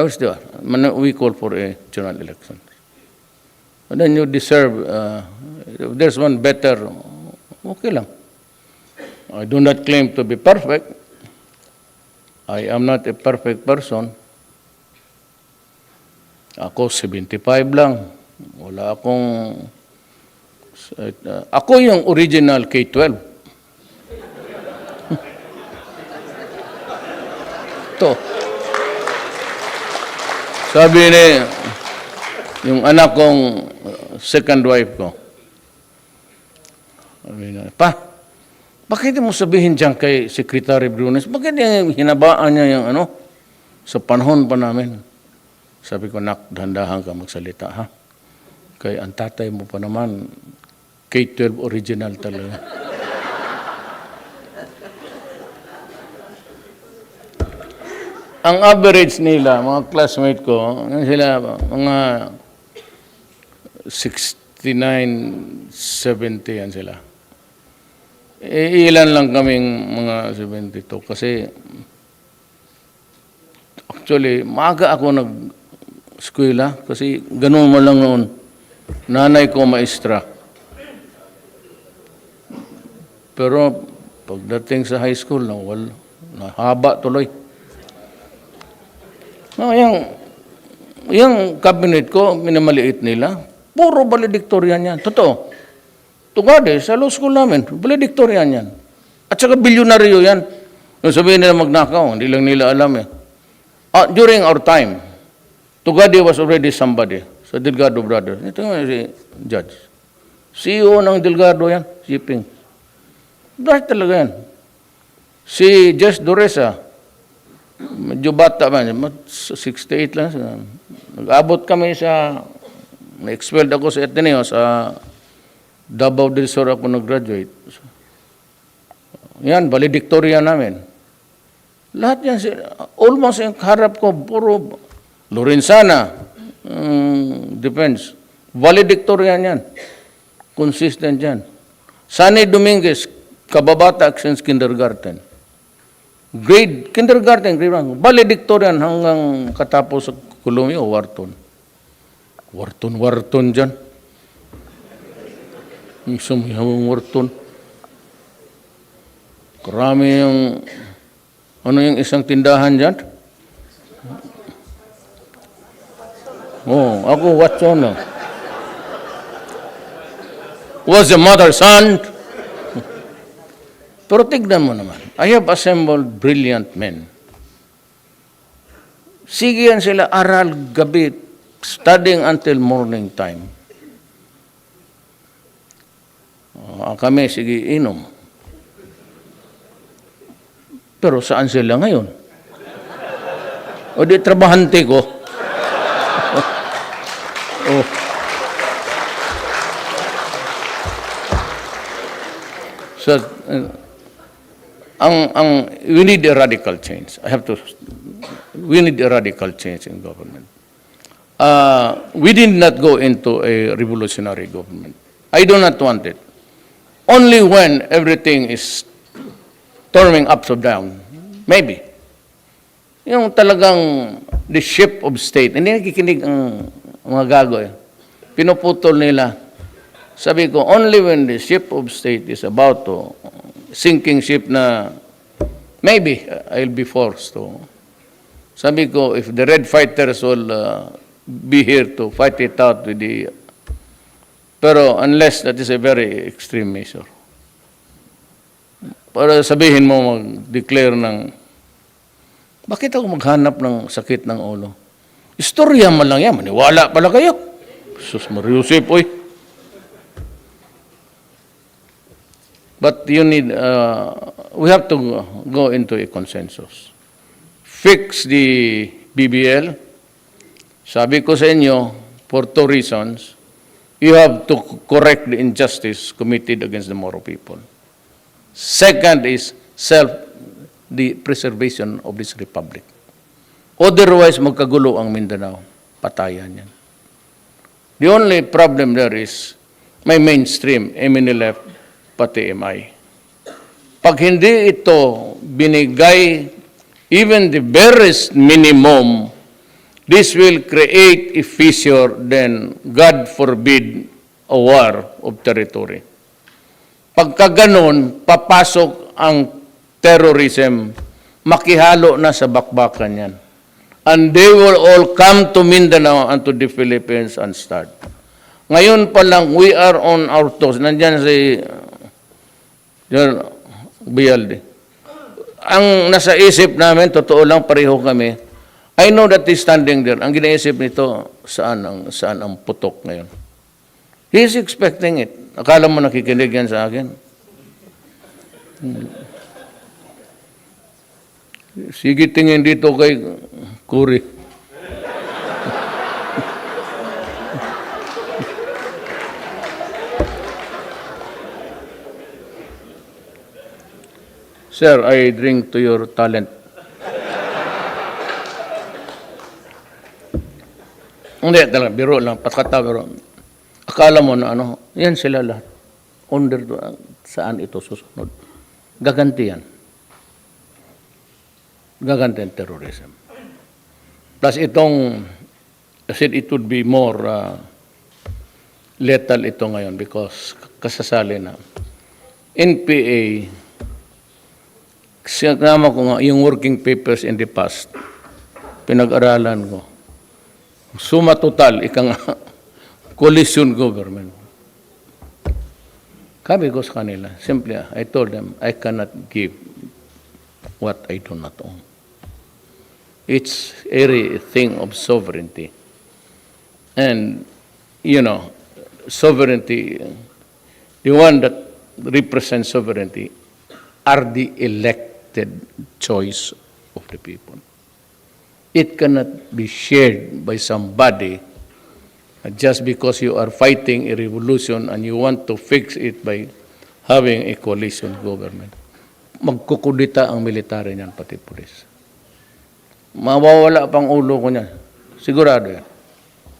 I was there. We call for a general election. And then you deserve, uh, if there's one better, okay lang. I do not claim to be perfect. I am not a perfect person. Ako 75 lang. Wala akong uh, ako yung original K-12. to. Sabi ni yung anak kong uh, second wife ko. Sabi na, pa, bakit mo sabihin dyan kay Secretary Brunes? Bakit yung hinabaan niya yung ano? Sa panahon pa namin. Sabi ko, nak, dahan-dahan ka magsalita, ha? Kay ang tatay mo pa naman, K-12 original talaga. Ang average nila, mga classmate ko, sila, mga 69, 70 yan sila. Eh, ilan lang kaming mga 72 kasi actually, maaga ako nag-eskwela kasi ganun mo lang noon. Nanay ko maestra. Pero pagdating sa high school, nawal, nahaba tuloy. No, yung, yung cabinet ko, minamaliit nila. Puro valedictorian yan. Totoo. Tugade, sa law school namin, valedictorian yan. At saka bilyonaryo yan. Yung sabihin nila magnakaw, hindi lang nila alam eh. Ah, during our time, Tugade was already somebody sa Delgado Brothers. Ito nga si Judge. CEO ng Delgado yan, shipping. Dahil talaga yan. Si Jess Doresa, medyo bata man, mat- 68 lang. Nag-abot kami sa, na-expelled ako sa Ateneo, sa Davao del Sur ako nag-graduate. Yan, valedictorian namin. Lahat yan, almost yung harap ko, puro Lorenzana, um, defense. Valedictorian yan. Consistent yan. Sunny Dominguez, kababata since kindergarten. Grade, kindergarten, grade 1. Valedictorian hanggang katapos sa Kulumi o Wharton. Wharton, Wharton dyan. Yung sumihawang Wharton. Karami yung, ano yung isang tindahan dyan? Oh, ako Watson. Was the mother son? Pero tignan mo naman, I have assembled brilliant men. Sige yan sila aral gabi, studying until morning time. Ah, kami, sige, inom. Pero saan sila ngayon? O di trabahante ko. oh. So, uh, ang ang we need a radical change. I have to we need a radical change in government. Uh, we did not go into a revolutionary government. I do not want it. Only when everything is turning upside down, maybe. Yung talagang the ship of state, hindi nakikinig ang mga gago eh. Pinuputol nila. Sabi ko, only when the ship of state is about to sinking ship na maybe I'll be forced to. Sabi ko, if the red fighters will uh, be here to fight it out with the pero unless that is a very extreme measure. Para sabihin mo mag-declare ng bakit ako maghanap ng sakit ng ulo? Istorya man lang yan, maniwala pala kayo. Sus Mariusip, oy. But you need, uh, we have to go into a consensus. Fix the BBL. Sabi ko sa inyo, for two reasons. You have to correct the injustice committed against the Moro people. Second is self, the preservation of this republic. Otherwise, magkagulo ang Mindanao. Patayan yan. The only problem there is may mainstream, left, pati MI. Pag hindi ito binigay even the barest minimum This will create a fissure, then God forbid a war of territory. Pagka ganon, papasok ang terrorism, makihalo na sa bakbakan yan. And they will all come to Mindanao and to the Philippines and start. Ngayon pa lang, we are on our toes. Nandyan si John Bialde. Ang nasa isip namin, totoo lang, pareho kami. I know that he's standing there. Ang ginaisip nito, saan ang, saan ang putok ngayon? He's expecting it. Akala mo nakikinig yan sa akin? Sige tingin dito kay Kuri. Sir, I drink to your talent. Hindi, talaga, biro lang, patkata, biro. Akala mo na ano, yan sila lahat. Under, saan ito susunod? Gaganti yan. Gaganti ang terrorism. Plus itong, I said it would be more uh, lethal ito ngayon because kasasali na. NPA, sinama ko nga, yung working papers in the past, pinag-aralan ko. Suma total, ika nga, coalition government. Sabi ko sa kanila, simply, I told them, I cannot give what I do not own. It's a thing of sovereignty. And, you know, sovereignty, the one that represents sovereignty are the elected choice of the people. It cannot be shared by somebody just because you are fighting a revolution and you want to fix it by having a coalition government. Magkukudita ang military niyan, pati pulis. Mawawala pang ulo ko niyan. Sigurado yan.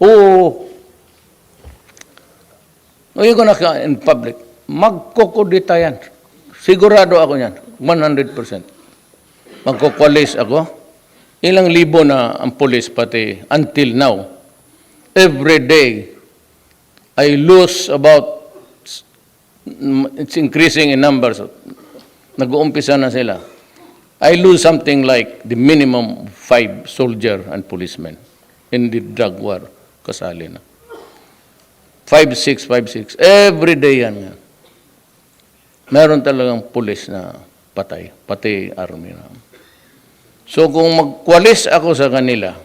Oo. Ngayon ko na in public, magkukudita yan. Sigurado ako yan. 100%. Magkukwalis ako. Ilang libo na ang pulis pati until now. Every day, I lose about, it's increasing in numbers. Nag-uumpisa na sila. I lose something like the minimum five soldier and policemen in the drug war. Kasali na. Five, six, five, six. Every day yan nga. Meron talagang pulis na patay, pati army na. So kung magkwalis ako sa kanila,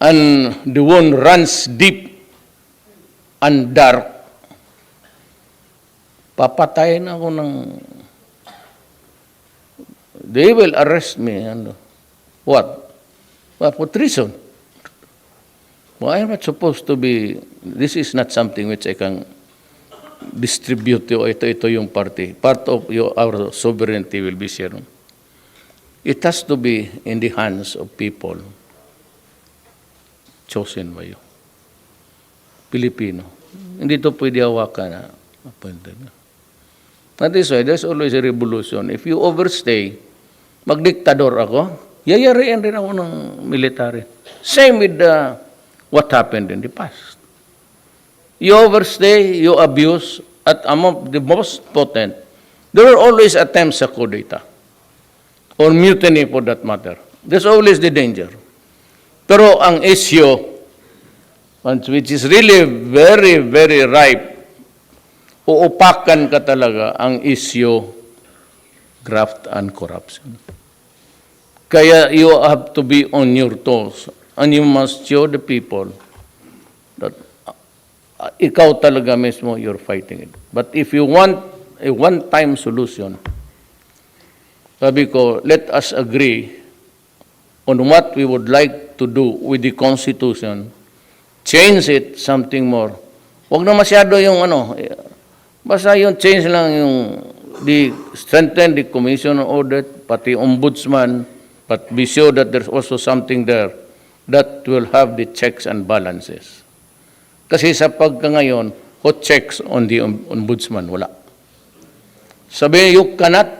and the one runs deep and dark, papatayin ako ng... They will arrest me. Ano? What? What? For treason. Well, I'm not supposed to be... This is not something which I can distribute to ito, ito yung party. Part of your, our sovereignty will be shared. It has to be in the hands of people chosen by you. Pilipino. Hindi to pwede hawakan na appointed. That is why there's always a revolution. If you overstay, magdiktador ako, yayariin rin ako ng military. Same with uh, what happened in the past. You overstay, you abuse, at among the most potent, there are always attempts sa coup d'etat or mutiny for that matter. There's always the danger. Pero ang issue, which is really very, very ripe, uupakan ka talaga ang issue graft and corruption. Kaya you have to be on your toes and you must show the people that uh, ikaw talaga mismo you're fighting it. But if you want a one-time solution, sabi ko, let us agree on what we would like to do with the Constitution, change it something more. Huwag na masyado yung ano, eh, basta yung change lang yung the strengthen the commission on audit, pati ombudsman, but be sure that there's also something there that will have the checks and balances. Kasi sa pagka ngayon, who checks on the om- ombudsman? Wala. Sabi, you cannot,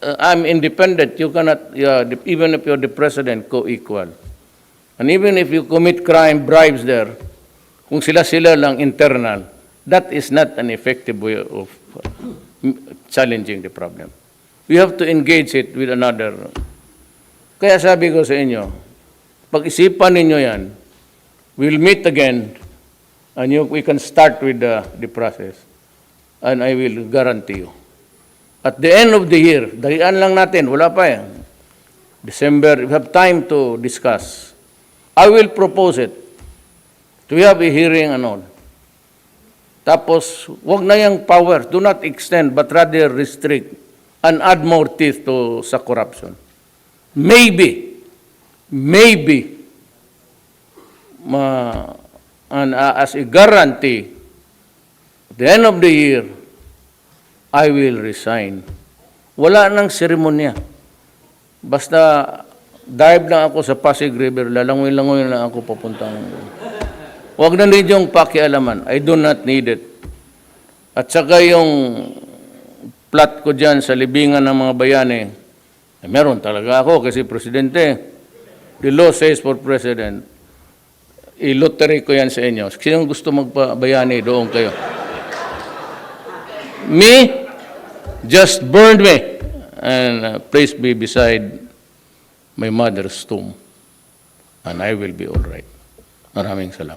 uh, I'm independent, you cannot, the- even if you're the president, co-equal. And even if you commit crime, bribes there, kung sila-sila lang internal, that is not an effective way of uh, challenging the problem. We have to engage it with another. Kaya sabi ko sa inyo, pag-isipan ninyo yan, we'll meet again, and you, we can start with the, the process. And I will guarantee you. At the end of the year, dalian lang natin, wala pa eh. December, we have time to discuss. I will propose it. To have a hearing and all. Tapos, wag na yung power. Do not extend, but rather restrict and add more teeth to sa corruption. Maybe, maybe, ma, and, uh, as a guarantee, at the end of the year, I will resign. Wala nang seremonya. Basta dive lang ako sa Pasig River, lalangoy-langoy lang ako papuntang. Huwag na ninyong pakialaman. I do not need it. At saka yung plot ko dyan sa libingan ng mga bayani, eh, meron talaga ako kasi presidente. The law says for president, i-lottery ko yan sa inyo. Sino gusto magpabayani, doon kayo. Me, just burned me and uh, place me beside my mother's tomb and I will be all right. Maraming salamat.